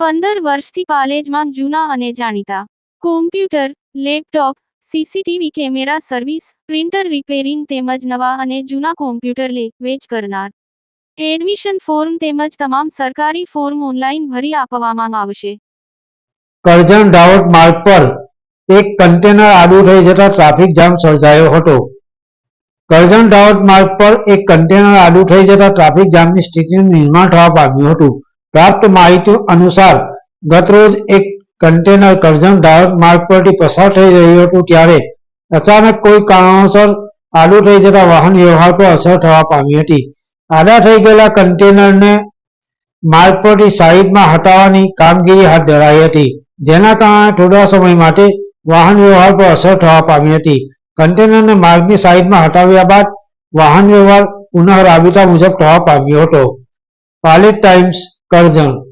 પંદર વર્ષથી પાલેજમાં જૂના અને જાણીતા. Computer laptop CCTV camera service printer repairing તેમજ નવા અને જૂના કોમ્પ્યુટર લે, વેચ કરનાર. એડમિશન ફોર્મ તેમજ તમામ સરકારી ફોર્મ ઓનલાઈન ભરી આપવામાં આવશે. કરજણ દાહોદ માર્ગ પર એક કન્ટેનર આડું થઈ જતા ટ્રાફિક જામ સર્જાયો હતો. કરજણ દાહોદ માર્ગ પર એક કન્ટેનર આડું થઈ જતા ટ્રાફિક જામની સ્થિતિનું નિર્માણ થવા પામ્યું હતું. પ્રાપ્ત માહિતી અનુસાર, ગતરોજ એક કન્ટેનર કરજણ ધારક માર્ગ પરથી પસાર થઈ રહ્યું હતું ત્યારે અચાનક કોઈ કારણોસર આડું થઈ જતા વાહન વ્યવહાર પર અસર થવા પામી હતી. આડા થઈ ગયેલા કન્ટેનરને માર્ગ પરથી સાઈડમાં હટાવવાની કામગીરી હાથ ધરાઈ હતી, જેના કારણે થોડા સમય માટે વાહન વ્યવહાર પર અસર થવા પામી હતી. કન્ટેનરને માર્ગની સાઈડમાં હટાવ્યા બાદ વાહન વ્યવહાર પુનઃ રાબેતા મુજબ થવા પામ્યો હતો. પાલિત ટાઈમ્સ કરજણ.